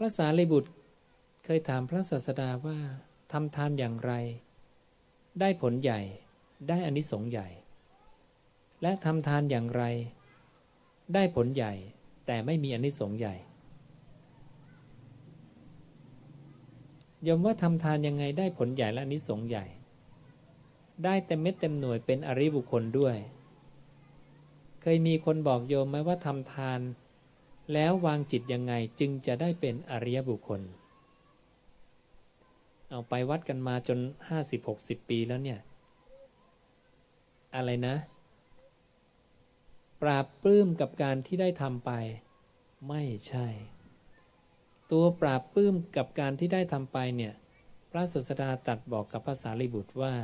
พระสารีบุตรเคยถามพระศาสดาว่าทำทานอย่างไร ได้ผลใหญ่ได้อานิสงส์ใหญ่ และทำทานอย่างไร ได้ผลใหญ่แต่ไม่มีอานิสงส์ใหญ่ยมว่าทำทานยังไงได้ผลใหญ่และอานิสงส์ใหญ่ ได้เต็มเม็ดเต็มหน่วยเป็นอริบุคคลด้วย เคยมีคนบอกโยมไหมว่าทำทาน แล้ววางจิตยังไงจึงจะได้เป็นอริยบุคคล เอาไปวัดกันมาจนห้าสิบหกสิบปีแล้วเนี่ย อะไรนะ ปราบปลื้มกับการที่ได้ทำไป ไม่ใช่ ตัวปราบปลื้มกับการที่ได้ทำไปเนี่ย พระศาสดาตรัสบอกกับภาษาลิบุตรว่า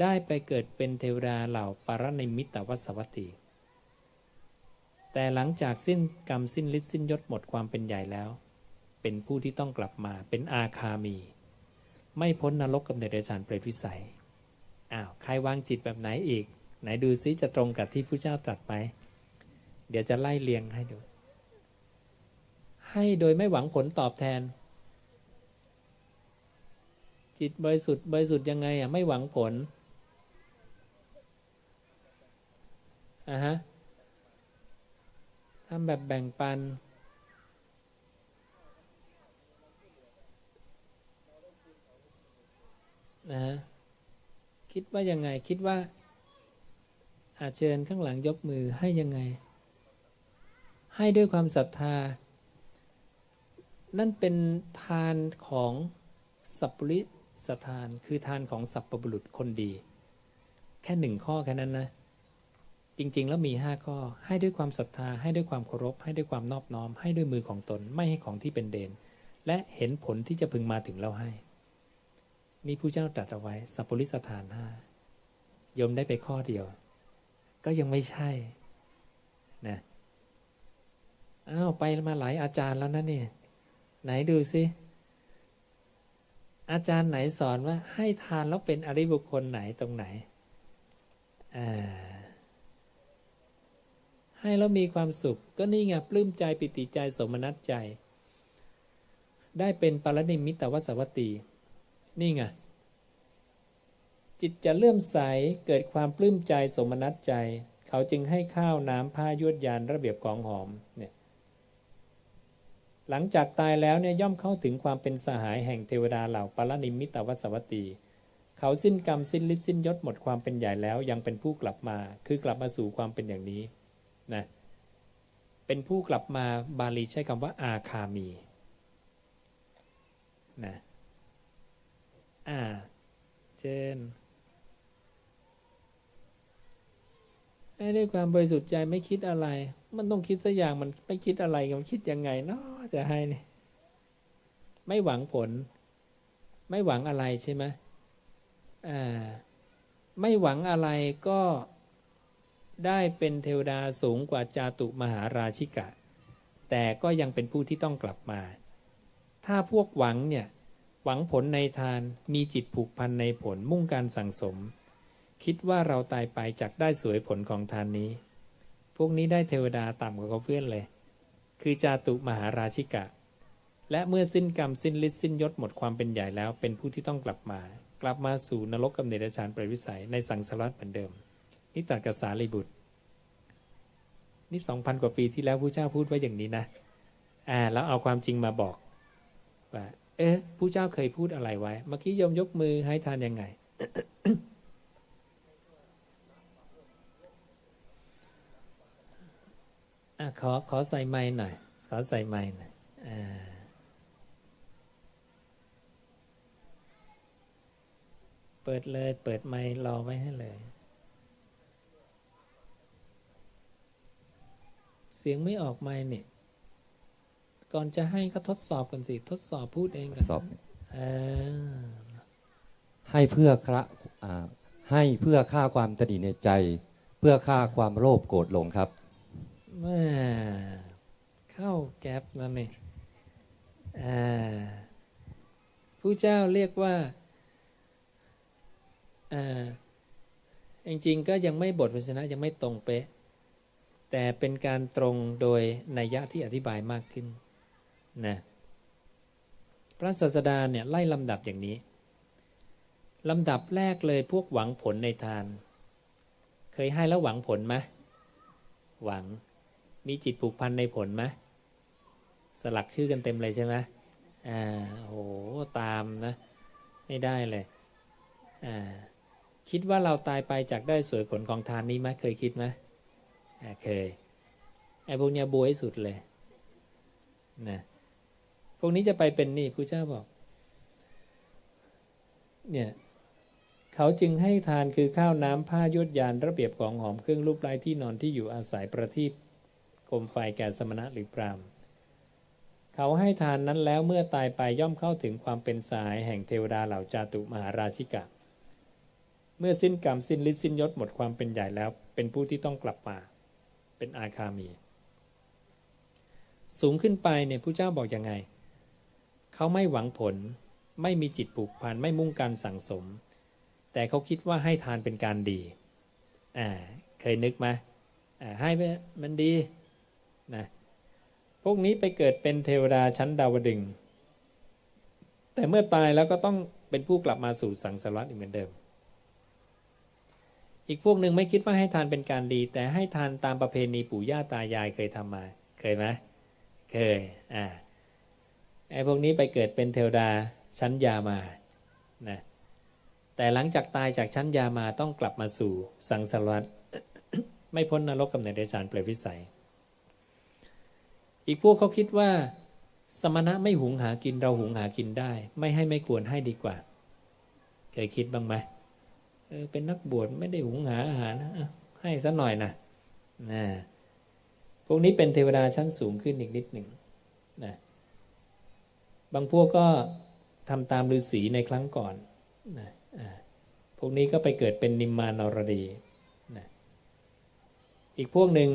ได้ไปเกิดเป็นเทวดาเหล่าปารณิมิตวัสวัตติ แต่หลังจากสิ้นกรรมสิ้นฤทธิ์สิ้นยศหมดความเป็นใหญ่แล้ว เป็นผู้ที่ต้องกลับมาเป็นอาคามี ไม่พ้นนรกกับเดรัจฉานเปรตวิสัยอ้าวใครวางจิตแบบไหนอีก ไหนดูซิจะตรงกับที่พระเจ้าตรัสไหมเดี๋ยวจะไล่เรียงให้ดู ให้โดยไม่หวังผลตอบแทน จิตบริสุทธิ์บริสุทธิ์ยังไงอะไม่หวังผลอะฮะำแบบแบ่งปันนะฮะคิดว่ายังไง คิดว่า อาเชิญข้างหลังยกมือให้ยังไง ให้ด้วยความศรัทธา นั่นเป็นทานของสัพปริสทาน คือทานของสัพปบุรุษคนดี แค่หนึ่งข้อแค่นั้นนะ จริง ๆ แล้วมีห้าข้อ ให้ด้วยความศรัทธา ให้ด้วยความเคารพ ให้ด้วยความนอบน้อม ให้ด้วยมือของตน ไม่ให้ของที่เป็นเดน และเห็นผลที่จะพึงมาถึงเราให้ นี่ผู้เจ้าตรัสเอาไว้ สัพปริสถานห้ายมได้ไปข้อเดียว ก็ยังไม่ใช่ นะอ้าวไปมาหลายอาจารย์แล้วนะเนี่ยไหนดูสิ อาจารย์ไหนสอนว่าให้ทานแล้วเป็นอริบุคคลไหนตรงไหนอ่า ให้แล้วมีความสุข ก็นี่ไงปลื้มใจปิติใจสมนัตใจ ได้เป็นปรนิมิตวสวัตตีนี่ไงจิตจะเลื่อมใสเกิดความปลื้มใจสมนัตใจ เขาจึงให้ข้าวน้ำผ้ายวดยานระเบียบของหอมเนี่ยหลังจากตายแล้วเนี่ยย่อมเข้าถึงความเป็นสหายแห่งเทวดาเหล่าปรนิมิตวสวัตตี เขาสิ้นกรรมสิ้นฤทธิ์สิ้นยศหมดความเป็นใหญ่แล้วยังเป็นผู้กลับมา คือกลับมาสู่ความเป็นอย่างนี้ นะเป็นผู้กลับมาบาลีใช้คำว่าอาคามีนะอ่าเจนให้ด้ความบริสุทธิ์ใจไม่คิดอะไร มันต้องคิดสักอย่างมันไม่คิดอะไรมันคิดยังไงเนาะจะให้เนี่ยไม่หวังผล ไม่หวังอะไรใช่ไหมอ่าไม่หวังอะไรก็ ได้เป็นเทวดาสูงกว่าจาตุมหาราชิกะ แต่ก็ยังเป็นผู้ที่ต้องกลับมา ถ้าพวกหวังเนี่ยหวังผลในทานมีจิตผูกพันในผลมุ่งการสั่งสม คิดว่าเราตายไปจากได้สวยผลของทานนี้ พวกนี้ได้เทวดาต่ำกว่าเขาเพื่อนเลย คือจาตุมหาราชิกะ และเมื่อสิ้นกรรมสิ้นฤทธิ์สิ้นยศหมดความเป็นใหญ่แล้วเป็นผู้ที่ต้องกลับมา กลับมาสู่นรกกำเนิดฌานเปรตวิสัยในสังสารวัฏเหมือนเดิม นี่ตัดกับสารีบุตร นี่สองพันกว่าปีที่แล้วผู้เจ้าพูดไว้อย่างนี้นะอ่าแล้วเอาความจริงมาบอกว่าเอ๊ะผู้เจ้าเคยพูดอะไรไว้ เมื่อกี้ยมยกมือให้ทานยังไง อะขอขอใส่ไม้หน่อย ขอใส่ไม้หน่อยอ่าเปิดเลย เปิดไม้รอไว้ให้เลย สียงไม่ออกไม้เนี่ย ก่อนจะให้ก็ทดสอบกันสิ ทดสอบพูดเองกันสอบเออให้เพื่อคระอ่าให้เพื่อฆ่าความตนีในใจ เพื่อฆ่าความโลภโกรธหลงครับแม่เข้าแก๊ปนั่นนี่อ่าผู้เจ้าเรียกว่าอ่าจริงๆก็ยังไม่บทพยัญชนะยังไม่ตรงเป๊ะ แต่เป็นการตรงโดยนัยยะที่อธิบายมากขึ้นนะพระศาสดาเนี่ยไล่ลำดับอย่างนี้ลำดับแรกเลยพวกหวังผลในทาน เคยให้แล้วหวังผลไหมหวังมีจิตผูกพันในผลไหมสลักชื่อกันเต็มเลยใช่ไหมอ่าโหตามนะ ไม่ได้เลยอ่าคิดว่าเราตายไปจากได้สวยผลของทานนี้ไหมเคยคิดไหม เคยไอ้พวกเนี้ยบวยสุดเลยนะพวกนี้จะไปเป็นนี่พระเจ้าบอก เนี่ยเขาจึงให้ทานคือข้าวน้ำผ้ายวดยานระเบียบของหอมเครื่องรูปไร้ที่นอนที่อยู่อาศัยประทีปโคมไฟแก่สมณะหรือพรามเขาให้ทานนั้นแล้วเมื่อตายไปย่อมเข้าถึงความเป็นสายแห่งเทวดาเหล่าจาตุมหาราชิกะ เมื่อสิ้นกรรมสิ้นฤทธิ์สิ้นยศหมดความเป็นใหญ่แล้ว เป็นผู้ที่ต้องกลับมา เป็นอาคามี สูงขึ้นไปเนี่ยผู้เจ้าบอกยังไง เขาไม่หวังผล ไม่มีจิตผูกพัน ไม่มุ่งการสั่งสม แต่เขาคิดว่าให้ทานเป็นการดี อ่า เคยนึกไหมอ่า ให้มันดี นะ พวกนี้ไปเกิดเป็นเทวดาชั้นดาวดึง แต่เมื่อตายแล้วก็ต้องเป็นผู้กลับมาสู่สังสารวัฏอีกเหมือนเดิม อีกพวกหนึ่งไม่คิดว่าให้ทานเป็นการดี แต่ให้ทานตามประเพณีปู่ย่าตายายเคยทำมา เคยไหมเคยอ่าไอ้พวกนี้ไปเกิดเป็นเทวดาชั้นยามานะแต่หลังจากตายจากชั้นยามาต้องกลับมาสู่สังสารวัฏไม่พ้นนรกกำเนิดเดชานเปรตวิสัย อีกพวกเขาคิดว่า สมณะไม่หุงหากินเราหุงหากินได้ ไม่ให้ไม่ควรให้ดีกว่า เคยคิดบ้างไหม เออเป็นนักบวชไม่ได้หุงหาอาหารนะให้ซะหน่อยนะนะพวกนี้เป็นเทวดาชั้นสูงขึ้นอีกนิดหนึ่งนะบางพวกก็ทำตามฤาษีในครั้งก่อนนะพวกนี้ก็ไปเกิดเป็นนิมมานรดีนะอีกพวกหนึ่ง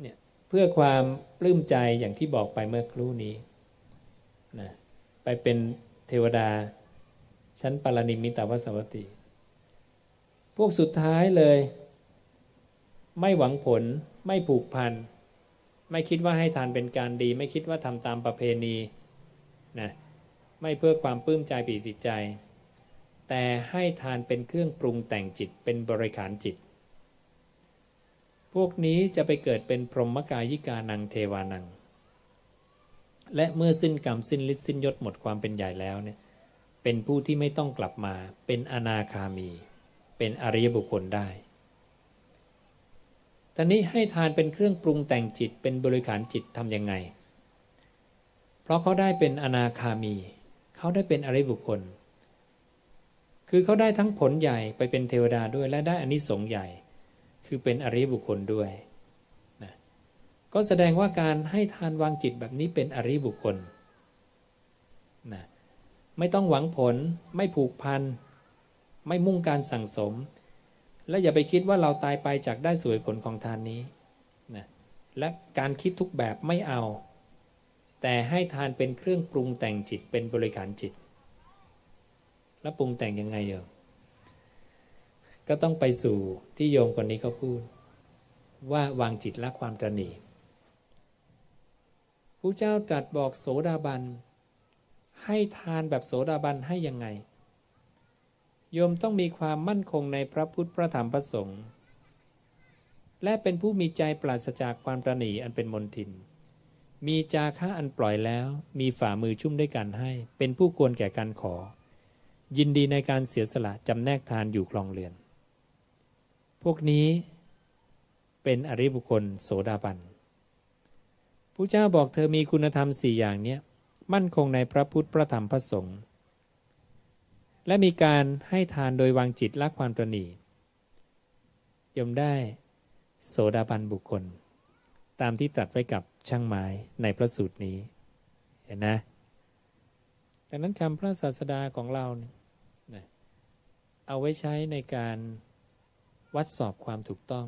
เนี่ยเพื่อความปลื้มใจอย่างที่บอกไปเมื่อครู่นี้นะไปเป็นเทวดาชั้นปารณิมิตาวสวัตติ วกสุดท้ายเลย ไม่หวังผลไม่ผูกพัน ไม่คิดว่าให้ทานเป็นการดี ไม่คิดว่าทำตามประเพณีนะไม่เพื่อความปลื้มใจปีติใจ แต่ให้ทานเป็นเครื่องปรุงแต่งจิตเป็นบริขารจิต พวกนี้จะไปเกิดเป็นพรหมกายิกานังเทวานัง และเมื่อสิ้นกรรมสิ้นฤทธิ์สิ้นยศหมดความเป็นใหญ่แล้วเนี่ยเป็นผู้ที่ไม่ต้องกลับมาเป็นอนาคามี เป็นอริยบุคคลได้ตอนนี้ให้ทานเป็นเครื่องปรุงแต่งจิตเป็นบริขารจิตทำยังไง เพราะเขาได้เป็นอนาคามี เขาได้เป็นอริยบุคคล คือเขาได้ทั้งผลใหญ่ไปเป็นเทวดาด้วยและได้อานิสงส์ใหญ่ คือเป็นอริยบุคคลด้วยนะก็แสดงว่าการให้ทานวางจิตแบบนี้เป็นอริยบุคคลนะไม่ต้องหวังผลไม่ผูกพัน ไม่มุ่งการสั่งสม และอย่าไปคิดว่าเราตายไปจากได้สวยผลของทานนี้นะและการคิดทุกแบบไม่เอา แต่ให้ทานเป็นเครื่องปรุงแต่งจิตเป็นบริขารจิต แล้วปรุงแต่งยังไงโยมก็ต้องไปสู่ที่โยมคนนี้เขาพูด ว่าวางจิตละความตระหนี่ผู้เจ้าตรัสบอกโสดาบัน ให้ทานแบบโสดาบันให้ยังไง โยมต้องมีความมั่นคงในพระพุทธพระธรรมพระสงฆ์และเป็นผู้มีใจปราศจากความตระหนีอันเป็นมนทิน มีจาคะอันปล่อยแล้ว มีฝ่ามือชุ่มด้วยกันให้ เป็นผู้ควรแก่การขอ ยินดีในการเสียสละจำแนกทานอยู่คลองเรือน พวกนี้เป็นอริบุคคลโสดาบันผู้เจ้าบอกเธอมีคุณธรรมสี่อย่างเนี้ย มั่นคงในพระพุทธพระธรรมพระสงฆ์ และมีการให้ทานโดยวางจิตละความตระหนี่ยมได้โสดาบันบุคคล ตามที่ตรัสไว้กับช่างไม้ในพระสูตรนี้ เห็นนะดังนั้นคำพระศาสดาของเราเนี่ยเอาไว้ใช้ในการวัดสอบความถูกต้อง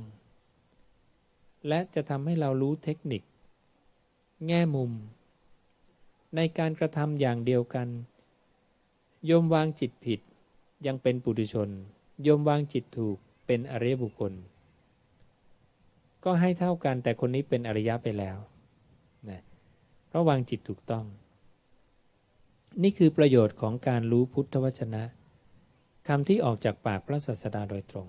และจะทำให้เรารู้เทคนิค แง่มุม ในการกระทำอย่างเดียวกัน โยมวางจิตผิดยังเป็นปุถุชน โยมวางจิตถูกเป็นอริยบุคคล ก็ให้เท่ากันแต่คนนี้เป็นอริยะไปแล้วนะเพราะวางจิตถูกต้อง นี่คือประโยชน์ของการรู้พุทธวจนะคำที่ออกจากปากพระศาสดาโดยตรง